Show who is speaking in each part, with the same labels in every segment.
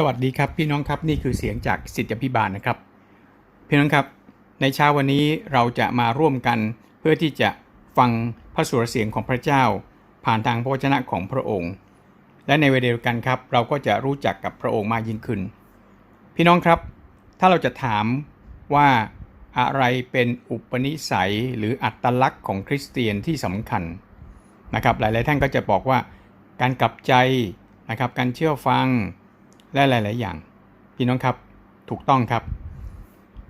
Speaker 1: สวัสดีครับพี่น้องครับนี่คือเสียงจากสิทธิพิบาลนะครับ พี่น้องครับในเช้าวันนี้เราจะมาร่วมกันเพื่อที่จะฟังพระสุรเสียงของพระเจ้า ผ่านทางพระวจนะของพระองค์ และในเวลาเดียวกันครับ เราก็จะรู้จักกับพระองค์มากยิ่งขึ้น พี่น้องครับ ถ้าเราจะถามว่าอะไรเป็นอุปนิสัยหรืออัตลักษณ์ของคริสเตียนที่สำคัญนะครับ หลายๆท่านก็จะบอกว่า การกลับใจนะครับการเชื่อฟัง และหลาย ๆ อย่าง พี่น้องครับถูกต้องครับ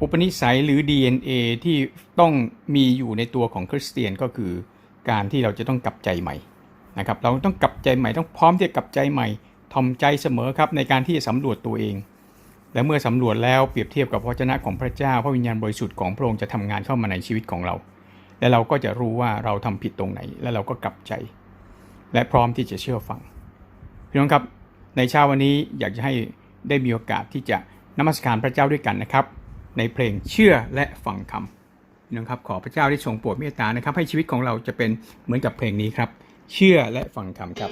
Speaker 1: อุปนิสัยหรือ DNA ที่ต้องมีอยู่ในตัวของคริสเตียนก็คือ การที่เราจะต้องกลับใจใหม่นะครับเราต้องกลับใจใหม่ต้องพร้อมที่จะกลับใจใหม่ทอมใจเสมอครับในการที่จะสำรวจตัวเอง และเมื่อสำรวจแล้วเปรียบเทียบกับพระวจนะของพระเจ้าพระวิญญาณบริสุทธิ์ของพระองค์จะทำงานเข้ามาในชีวิตของเรา และเราก็จะรู้ว่าเราทำผิดตรงไหน และเราก็กลับใจ และพร้อมที่จะเชื่อฟังพี่น้องครับ ในเช้าวันนี้อยากจะให้ได้มีโอกาสที่จะนมัสการพระเจ้าด้วยกันนะครับ ในเพลงเชื่อและฟังคำนะครับขอพระเจ้าได้ทรงโปรดเมตตานะครับ ให้ชีวิตของเราจะเป็นเหมือนกับเพลงนี้ครับ เชื่อและฟังคำครับ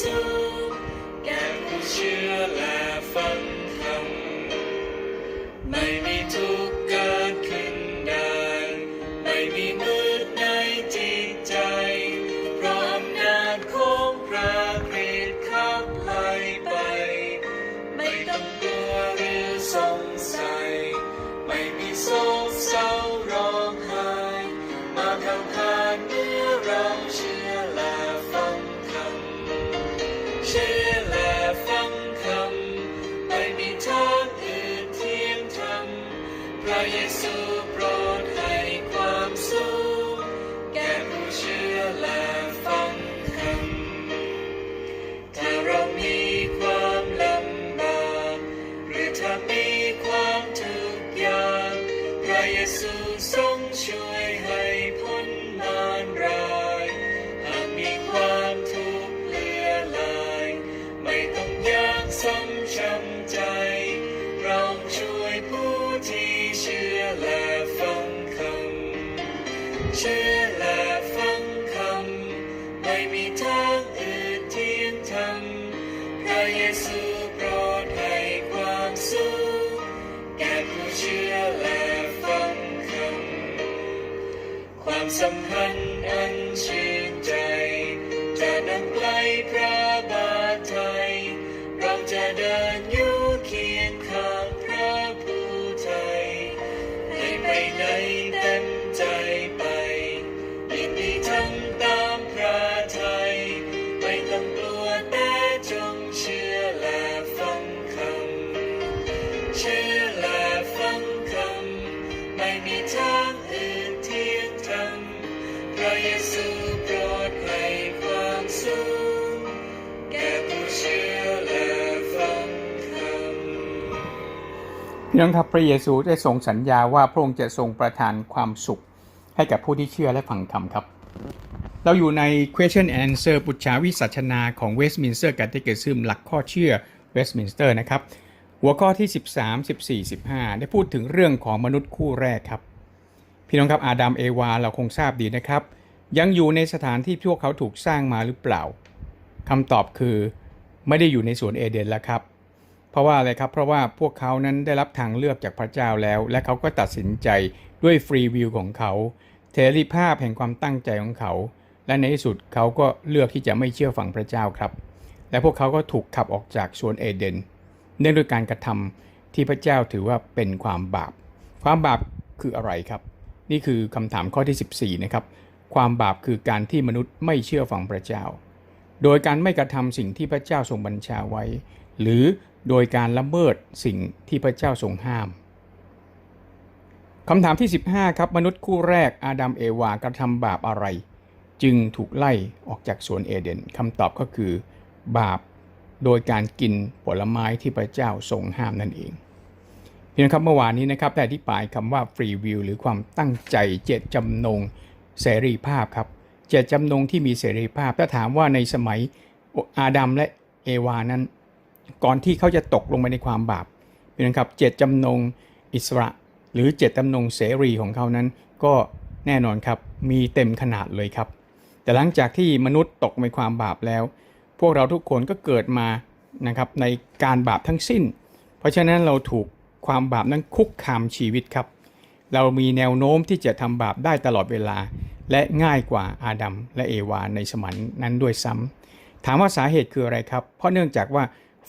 Speaker 2: ค พระเยซูโปรด ซูโปรดให้ความสุขแก่ผู้เชื่อและฟังคำความสัมพันธ์อันเชื่อ พี่
Speaker 1: น้องครับพระเยซูได้ทรงสัญญาว่าพระองค์จะทรงประทานความสุข ให้กับผู้ที่เชื่อและฟังคำครับ เราอยู่ใน question and answer ปุจฉาวิสัชนาของ Westminster Catechism หลักข้อเชื่อ Westminster นะครับ หัวข้อที่ 13 14 15 ได้พูดถึงเรื่องของมนุษย์คู่แรกครับ พี่น้องครับอาดัมเอวาเราคงทราบดีนะครับ ยังอยู่ในสถานที่พวกเขาถูกสร้างมาหรือเปล่าคำตอบคือไม่ได้อยู่ในสวนเอเดนแล้วครับ เพราะว่าอะไรครับ เพราะว่าพวกเขานั้นได้รับทางเลือกจากพระเจ้าแล้ว และเขาก็ตัดสินใจด้วยฟรีวิวของเขาเทรีภาพแห่งความตั้งใจของเขา และในที่สุดเขาก็เลือกที่จะไม่เชื่อฟังพระเจ้าครับ และพวกเขาก็ถูกขับออกจากสวนเอเดน เนื่องด้วยการกระทำที่พระเจ้าถือว่าเป็นความบาป ความบาปคืออะไรครับ นี่คือคำถามข้อที่ 14 นะครับ ความบาปคือการที่มนุษย์ไม่เชื่อฟังพระเจ้า โดยการไม่กระทำสิ่งที่พระเจ้าทรงบัญชาไว้ หรือ โดยการละเมิดสิ่งที่พระเจ้าทรงห้ามคำถามที่ 15 ครับมนุษย์คู่แรกอาดัมเอวากระทำบาปอะไร จึงถูกไล่ออกจากสวนเอเดนคำตอบก็คือบาปโดยการกินผลไม้ที่พระเจ้าทรงห้ามนั่นเองพี่นะครับเมื่อวานนี้นะครับได้อธิบายคำว่าฟรีวิวหรือความตั้งใจเจตจำนงเสรีภาพครับเจตจำนงที่มีเสรีภาพถ้าถามว่าในสมัยอาดัมและเอวานั้น ก่อนที่เขาจะตกลงไปในความบาปนะครับเจตจำนงอิสระ หรือเจตจำนงเสรีของเขานั้น ก็แน่นอนครับมีเต็มขนาดเลยครับ แต่หลังจากที่มนุษย์ตกในความบาปแล้ว พวกเราทุกคนก็เกิดมานะครับในการบาปทั้งสิ้น เพราะฉะนั้นเราถูกความบาปนั้นคุกคามชีวิตครับ เรามีแนวโน้มที่จะทำบาปได้ตลอดเวลา และง่ายกว่าอาดัมและเอวาในสมัยนั้นด้วยซ้ำถามว่าสาเหตุคืออะไรครับ เพราะเนื่องจากว่า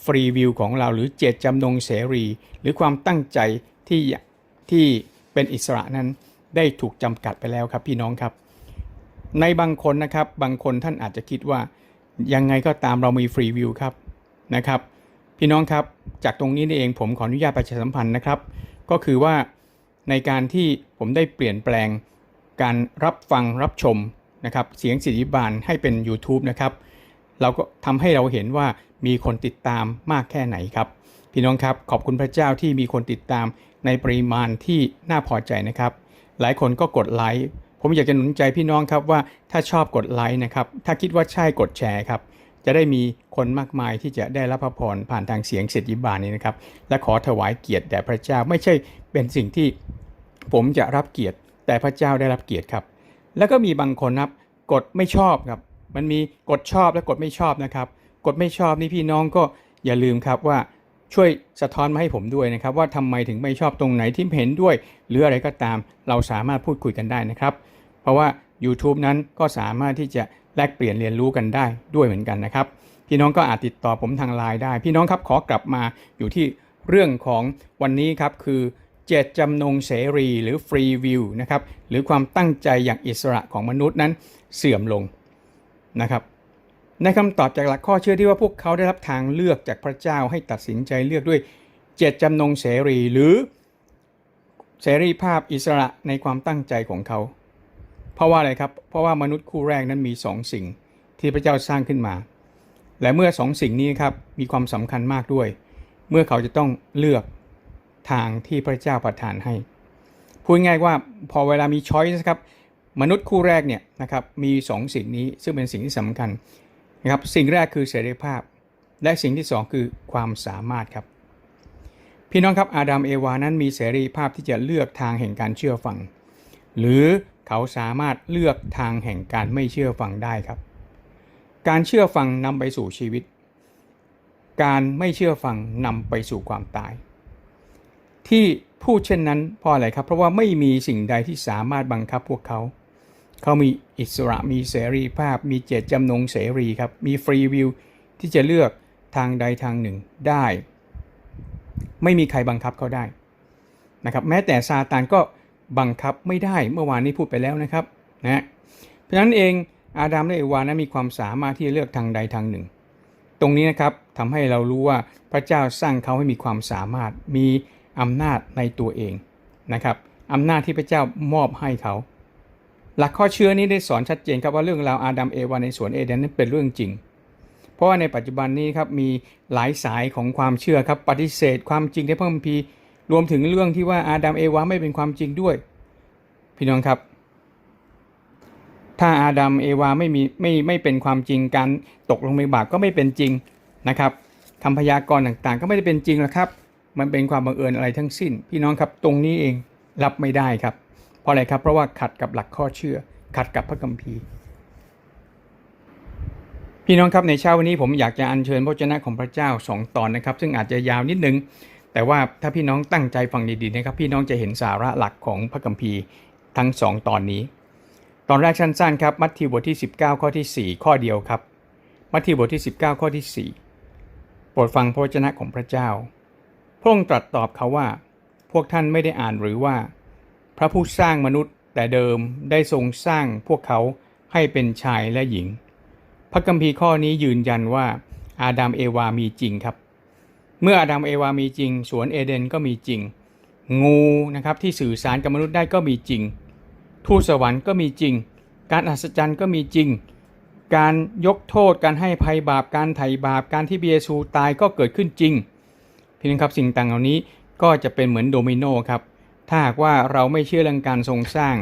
Speaker 1: ฟรีวิวของเราหรือเจตจำนงเสรี หรือความตั้งใจที่ที่เป็นอิสระนั้นได้ถูกจำกัดไปแล้วครับพี่น้องครับ ในบางคนนะครับบางคนท่านอาจจะคิดว่ายังไงก็ตามเรามีฟรีวิวครับนะครับพี่น้องครับจากตรงนี้นี่เองผมขออนุญาตประชาสัมพันธ์นะครับ ก็คือว่าในการที่ผมได้เปลี่ยนแปลงการรับฟังรับชมนะครับเสียงสิทธิบาลให้เป็น YouTube นะครับ เราก็ทำให้เราเห็นว่ามีคนติดตามมากแค่ไหนครับ พี่น้องครับขอบคุณพระเจ้าที่มีคนติดตามในปริมาณที่น่าพอใจนะครับ หลายคนก็กดไลค์ผมอยากจะหนุนใจพี่น้องครับว่าถ้าชอบกดไลค์นะครับ ถ้าคิดว่าใช่กดแชร์ครับจะได้มีคนมากมายที่จะได้รับพระพรผ่านทางเสียงเสถิบาลนี้นะครับ และขอถวายเกียรติแด่พระเจ้าไม่ใช่เป็นสิ่งที่ผมจะรับเกียรติแต่พระเจ้าได้รับเกียรติครับ แล้วก็มีบางคนครับกดไม่ชอบครับ มันมีกดชอบและกดไม่ชอบนะครับ กดไม่ชอบนี่พี่น้องก็อย่าลืมครับว่าช่วยสะท้อนมาให้ผมด้วยนะครับ ว่าทำไมถึงไม่ชอบตรงไหนที่เห็นด้วย หรืออะไรก็ตามเราสามารถพูดคุยกันได้นะครับ เพราะว่า YouTube นั้นก็สามารถที่จะแลกเปลี่ยนเรียนรู้กันได้ด้วยเหมือนกันนะครับ พี่น้องก็อาจติดต่อผมทางไลน์ได้ พี่น้องครับขอกลับมาอยู่ที่เรื่องของวันนี้ครับคือเจตจำนงเสรีหรือฟรีวิวนะครับหรือความตั้งใจอย่างอิสระของมนุษย์นั้นเสื่อมลง นะครับ ในคำตอบจากหลักข้อเชื่อที่ว่าพวกเขาได้รับทางเลือกจากพระเจ้าให้ตัดสินใจเลือกด้วยเจตจำนงเสรีหรือเสรีภาพอิสระในความตั้งใจของเขา เพราะว่าอะไรครับ เพราะว่ามนุษย์คู่แรกนั้นมีสองสิ่งที่พระเจ้าสร้างขึ้นมา และเมื่อสองสิ่งนี้ครับมีความสำคัญมากด้วย เมื่อเขาจะต้องเลือกทางที่พระเจ้าประทานให้ พูดง่ายว่าพอเวลามีช้อยส์ครับ มนุษย์คู่แรกเนี่ยนะครับมีสองสิ่งนี้ซึ่งเป็นสิ่งที่สำคัญนะครับสิ่งแรกคือเสรีภาพ และสิ่งที่สองคือความสามารถครับ พี่น้องครับอาดัมเอวานั้นมีเสรีภาพที่จะเลือกทางแห่งการเชื่อฟัง หรือเขาสามารถเลือกทางแห่งการไม่เชื่อฟังได้ครับ การเชื่อฟังนำไปสู่ชีวิต การไม่เชื่อฟังนำไปสู่ความตาย ที่พูดเช่นนั้นเพราะอะไรครับ เพราะว่าไม่มีสิ่งใดที่สามารถบังคับพวกเขา เขามีอิสระมีเสรีภาพ มีเจตจำนงเสรีครับ มีฟรีวิวที่จะเลือกทางใดทางหนึ่งได้ ไม่มีใครบังคับเขาได้นะครับแม้แต่ซาตานก็บังคับไม่ได้เมื่อวานนี้พูดไปแล้วนะครับนะเพราะฉะนั้นเองอาดัมและเอวานั้นมีความสามารถที่จะเลือกทางใดทางหนึ่ง ตรงนี้นะครับทำให้เรารู้ว่าพระเจ้าสร้างเขาให้มีความสามารถมีอำนาจในตัวเองนะครับอำนาจที่พระเจ้ามอบให้เขา หลักข้อเชื่อนี้ได้สอนชัดเจนครับว่าเรื่องราวอาดัมเอวาในสวนเอเดนนั้นเป็นเรื่องจริง เพราะว่าในปัจจุบันนี้ครับมีหลายสายของความเชื่อครับปฏิเสธความจริงในพระคัมภีร์รวมถึงเรื่องที่ว่าอาดัมเอวาไม่เป็นความจริงด้วย พี่น้องครับ ถ้าอาดัมเอวาไม่มีไม่ไม่เป็นความจริงการตกลงในบาปก็ไม่เป็นจริงนะครับคำพยากรณ์ต่างๆ ก็ไม่ได้เป็นจริงหรอกครับ มันเป็นความบังเอิญอะไรทั้งสิ้น พี่น้องครับตรงนี้เองรับไม่ได้ครับ ราะอะไรครับเพราะว่าขัดกับหลักข้อเชื่อ ขัดกับพระคัมภีร์ พี่น้องครับในเช้าวันนี้ผมอยากจะอัญเชิญพระเจ้าของพระเจ้าสองตอนนะครับ ซึ่งอาจจะยาวนิดนึง แต่ว่าถ้าพี่น้องตั้งใจฟังดีๆนะครับ พี่น้องจะเห็นสาระหลักของพระคัมภีร์ทั้งสองตอนนี้ ตอนแรกสั้นๆครับมัทธิวบทที่ 19 ข้อที่ 4 ข้อเดียวครับมัทธิวบทที่ 19 ข้อที่ 4 โปรดฟังพระวจนะของพระเจ้า พระองค์ตรัสตอบเขาว่า พวกท่านไม่ได้อ่านหรือว่า พระผู้สร้างมนุษย์แต่เดิมได้ทรงสร้างพวกเขาให้เป็นชายและหญิง พระคัมภีร์ข้อนี้ยืนยันว่าอาดัมเอวามีจริงครับ เมื่ออาดัมเอวามีจริง สวนเอเดนก็มีจริง งูนะครับที่สื่อสารกับมนุษย์ได้ก็มีจริง ทูตสวรรค์ก็มีจริง การอัศจรรย์ก็มีจริง การยกโทษการให้ภัยบาปการไถ่บาปการที่เบียซูตายก็เกิดขึ้นจริงพี่น้องครับสิ่งต่างเหล่านี้ก็จะเป็นเหมือนโดมิโนครับ ถ้าหากว่าเราไม่เชื่อเรื่องการทรงสร้าง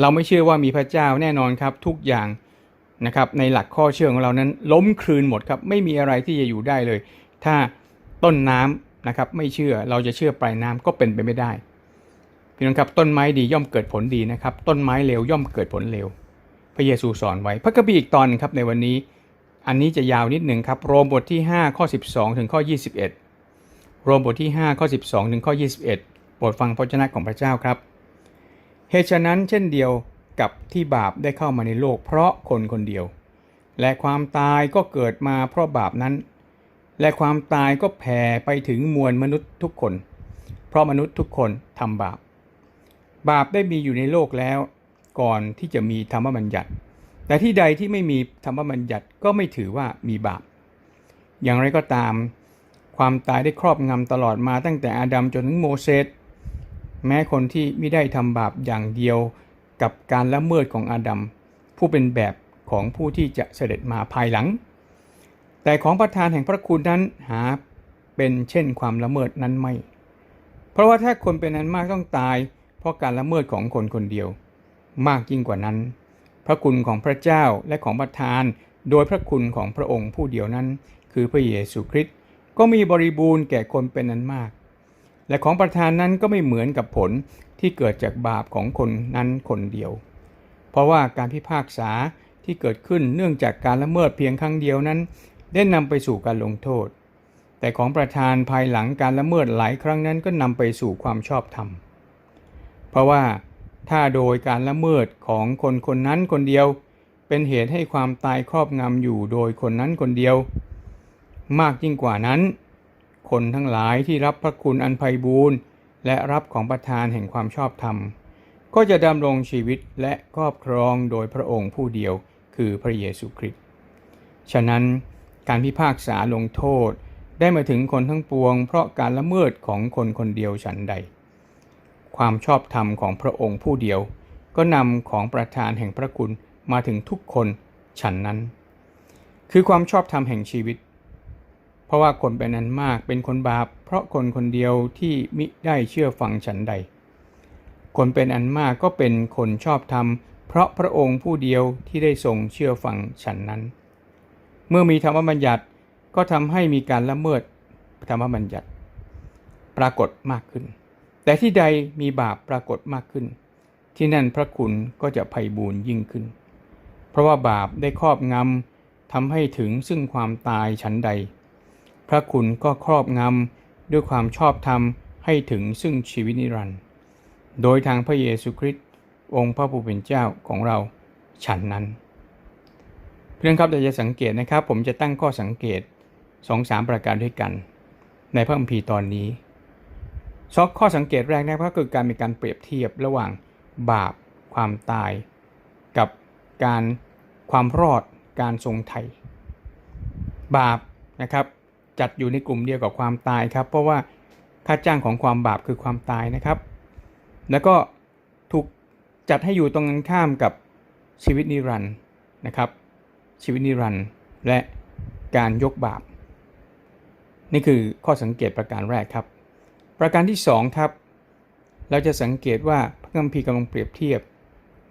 Speaker 1: เราไม่เชื่อว่ามีพระเจ้าแน่นอนครับทุกอย่างนะครับในหลักข้อเชื่อของเรานั้นล้มคลืนหมดครับไม่มีอะไรที่จะอยู่ได้เลย ถ้าต้นน้ำนะครับไม่เชื่อเราจะเชื่อปลายน้ำก็เป็นไปไม่ได้พี่น้องครับต้นไม้ดีย่อมเกิดผลดีนะครับ ต้นไม้เลวย่อมเกิดผลเลวพระเยซูสอนไว้พระคัมภีร์อีกตอนหนึงครับในวันนี้ อันนี้จะยาวนิดหนึ่งครับโรมบทที่5ข้อ12 ถึงข้อ 21 โรมบทที่5ข้อ12 ถึงข้อ 21 โปรดฟังพระเจ้าของพระเจ้าครับ เหตุฉะนั้นเช่นเดียวกับที่บาปได้เข้ามาในโลก เพราะคนคนเดียว และความตายก็เกิดมาเพราะบาปนั้น และความตายก็แผ่ไปถึงมวลมนุษย์ทุกคน เพราะมนุษย์ทุกคนทำบาป บาปได้มีอยู่ในโลกแล้ว ก่อนที่จะมีธรรมบัญญัติ แต่ที่ใดที่ไม่มีธรรมบัญญัติก็ไม่ถือว่ามีบาป อย่างไรก็ตาม ความตายได้ครอบงำตลอดมาตั้งแต่อาดัมจนถึงโมเสส แม้คนที่ไม่ได้ทำบาปอย่างเดียวกับการละเมิดของอาดัมผู้เป็นแบบของผู้ที่จะเสด็จมาภายหลัง แต่ของประธานแห่งพระคุณนั้นหาเป็นเช่นความละเมิดนั้นไม่ เพราะว่าถ้าคนเป็นนั้นมากต้องตาย เพราะการละเมิดของคนคนเดียว มากยิ่งกว่านั้น พระคุณของพระเจ้าและของประธาน โดยพระคุณของพระองค์ผู้เดียวนั้น คือพระเยซูคริสต์ก็มีบริบูรณ์แก่คนเป็นนั้นมาก และของประธานนั้นก็ไม่เหมือนกับผลที่เกิดจากบาปของคนนั้นคนเดียว เพราะว่าการพิพากษาที่เกิดขึ้นเนื่องจากการละเมิดเพียงครั้งเดียวนั้น ได้นำไปสู่การลงโทษ แต่ของประธานภายหลังการละเมิดหลายครั้งนั้นก็นำไปสู่ความชอบธรรม เพราะว่าถ้าโดยการละเมิดของคนคนนั้นคนเดียว เป็นเหตุให้ความตายครอบงำอยู่โดยคนนั้นคนเดียว มากยิ่งกว่านั้น คนทั้งหลายที่รับพระคุณอันไพบูรณ์และรับของประทานแห่งความชอบธรรม ก็จะดำรงชีวิตและครอบครองโดยพระองค์ผู้เดียวคือพระเยซูคริสต์ฉะนั้นการพิพากษาลงโทษได้มาถึงคนทั้งปวง เพราะการละเมิดของคนคนเดียวฉันใด ความชอบธรรมของพระองค์ผู้เดียว ก็นำของประทานแห่งพระคุณมาถึงทุกคนฉันนั้น คือความชอบธรรมแห่งชีวิต เพราะว่าคนเป็นนั้นมากเป็นคนบาป เพราะคนคนเดียวที่มิได้เชื่อฟังฉันใด คนเป็นอันมากก็เป็นคนชอบธรรม เพราะพระองค์ผู้เดียวที่ได้ทรงเชื่อฟังฉันนั้น เมื่อมีธรรมบัญญัติก็ทำให้มีการละเมิดธรรมบัญญัติ ปรากฏมากขึ้น แต่ที่ใดมีบาปปรากฏมากขึ้น ที่นั่นพระคุณก็จะไพ่บูรย์ยิ่งขึ้น เพราะว่าบาปได้ครอบงำทำให้ถึงซึ่งความตายฉันใด พระคุณก็ครอบงำด้วยความชอบธรรมให้ถึงซึ่งชีวิตนิรันดร์โดยทางพระเยซูคริสต์องค์พระผู้เป็นเจ้าของเราฉันนั้น เพื่อนครับเราจะสังเกตนะครับ ผมจะตั้งข้อสังเกตสองสามประการด้วยกัน ในพระคัมภีร์ตอนนี้ซอกข้อสังเกตแรกนะครับก็คือการมีการเปรียบเทียบระหว่างบาปความตาย กับการความรอดการทรงไถ่บาปนะครับ จัดอยู่ในกลุ่มเดียวกับความตายครับ เพราะว่าค่าจ้างของความบาปคือความตายนะครับ แล้วก็ถูกจัดให้อยู่ตรงกันข้ามกับชีวิตนิรันดร์นะครับ ชีวิตนิรันดร์และการยกบาป นี่คือข้อสังเกตประการแรกครับ ประการที่สองครับ เราจะสังเกตว่าพระคัมภีร์กำลังเปรียบเทียบ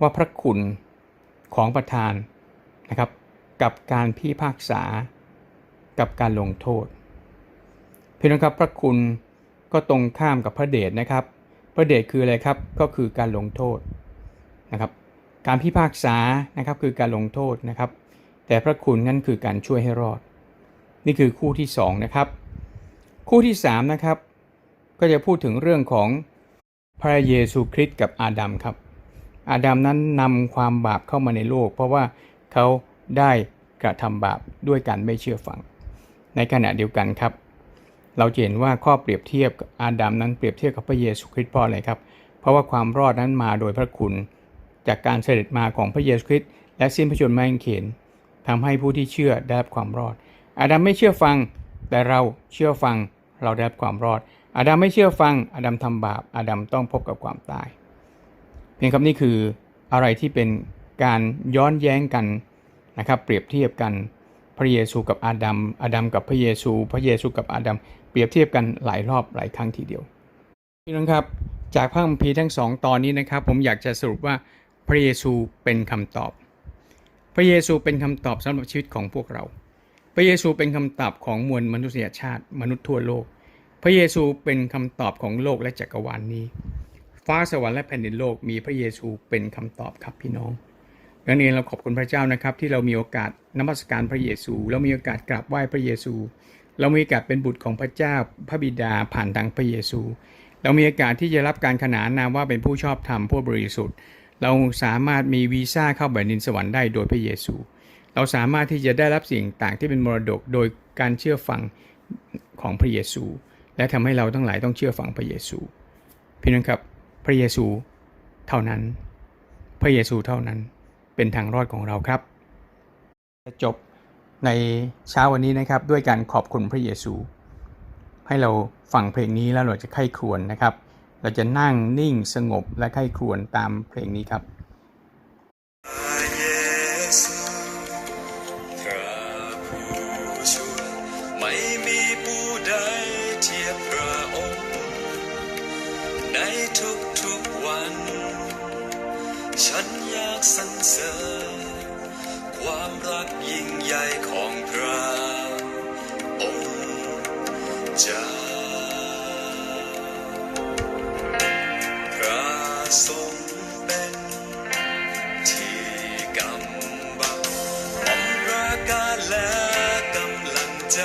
Speaker 1: ว่าพระคุณของประธานนะครับ กับการพิพากษา กับการลงโทษพี่น้องครับพระคุณก็ตรงข้ามกับพระเดชนะครับ พระเดชคืออะไรครับก็คือการลงโทษนะครับ การพิพากษานะครับคือการลงโทษนะครับ แต่พระคุณนั่นคือการช่วยให้รอด นี่คือคู่ที่สองนะครับคู่ที่สามนะครับก็จะพูดถึงเรื่องของพระเยซูคริสต์กับอาดัมครับ อาดัมนั้นนำความบาปเข้ามาในโลก เพราะว่าเขาได้กระทำบาปด้วยการไม่เชื่อฟัง ในขณะเดียวกันครับ เราเห็นว่าข้อเปรียบเทียบอาดัมนั้นเปรียบเทียบกับพระเยซูคริสต์พอะไรครับ เพราะว่าความรอดนั้นมาโดยพระคุณ จากการเสด็จมาของพระเยซูคริสต์และสิ้นพระชนม์ไม้กางเขนทำให้ผู้ที่เชื่อได้รับความรอด อาดัมไม่เชื่อฟัง แต่เราเชื่อฟังเราได้รับความรอด อาดัมไม่เชื่อฟัง อาดัมทำบาป อาดัมต้องพบกับความตาย เพียงครับนี่คืออะไรที่เป็นการย้อนแย้งกันนะครับ เปรียบเทียบกัน พระเยซูกับอาดัม อาดัมกับพระเยซู พระเยซูกับอาดัม เปรียบเทียบกันหลายรอบหลายครั้งทีเดียวพี่น้องครับ จากพระคัมภีร์ทั้งสองตอนนี้นะครับ ผมอยากจะสรุปว่าพระเยซูเป็นคำตอบ พระเยซูเป็นคำตอบสำหรับชีวิตของพวกเรา พระเยซูเป็นคำตอบของมวลมนุษยชาติ มนุษย์ทั่วโลก พระเยซูเป็นคำตอบของโลกและจักรวาลนนี้ ฟ้าสวรรค์และแผ่นดินโลกมีพระเยซูเป็นคำตอบครับพี่น้อง ดังนั้นเราขอบคุณพระเจ้านะครับ ที่เรามีโอกาสนมัสการพระเยซู เรามีโอกาสกราบไหว้พระเยซู เรามีโอกาสเป็นบุตรของพระเจ้าพระบิดาผ่านทางพระเยซู เรามีโอกาสที่จะรับการขนานนามว่าเป็นผู้ชอบธรรมผู้บริสุทธิ์ เราสามารถมีวีซ่าเข้าแผ่นดินสวรรค์ได้โดยพระเยซู เราสามารถที่จะได้รับสิ่งต่างที่เป็นมรดกโดยการเชื่อฟังของพระเยซู และทำให้เราทั้งหลายต้องเชื่อฟังพระเยซูพี่น้องครับพระเยซูเท่านั้น พระเยซูเท่านั้น เป็นทางรอดของเราครับจะจบในเช้าวันนี้นะครับด้วยการขอบคุณพระเยซู ให้เราฟังเพลงนี้แล้วเราจะไข้ครวญนะครับ เราจะนั่งนิ่งสงบและไข้ครวญตามเพลงนี้ครับ
Speaker 3: สรรเสริญความรักยิ่งใหญ่ของพระองค์เจ้าพระทรงเป็นที่กำบังอมรากาและกำลังใจ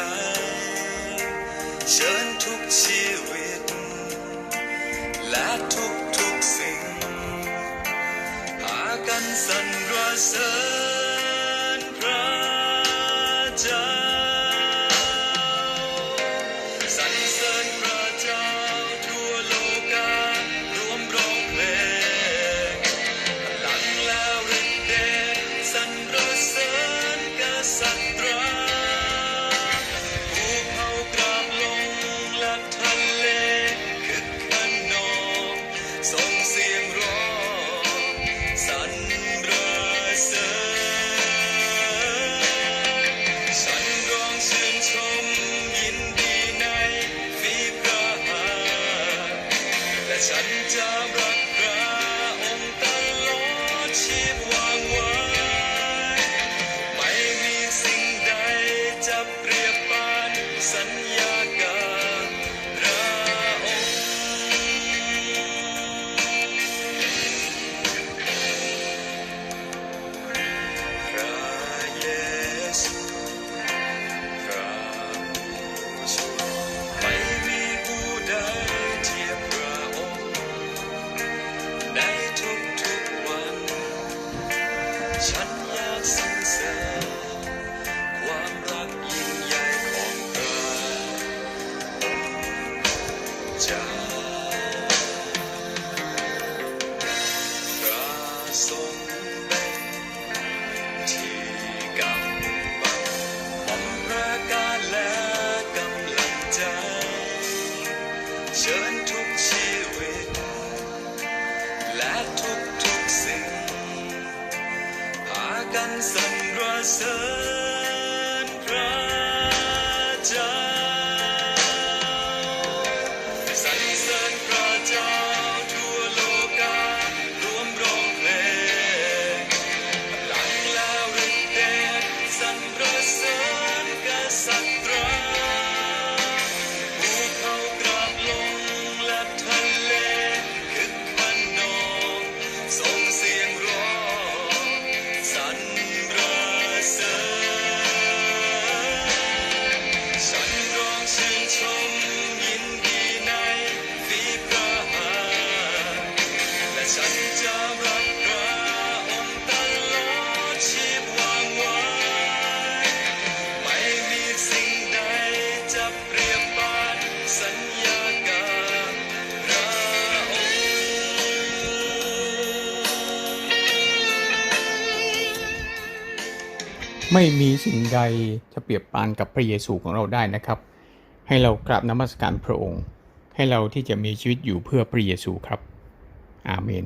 Speaker 3: เชิญทุกชีวิต และทุก เกันสรรเสริญ
Speaker 1: ไม่มีสิ่งใดจะเปรียบปานกับพระเยซูของเราได้นะครับ ให้เรากราบนมัสการพระองค์ ให้เราที่จะมีชีวิตอยู่เพื่อพระเยซูครับ อาเมน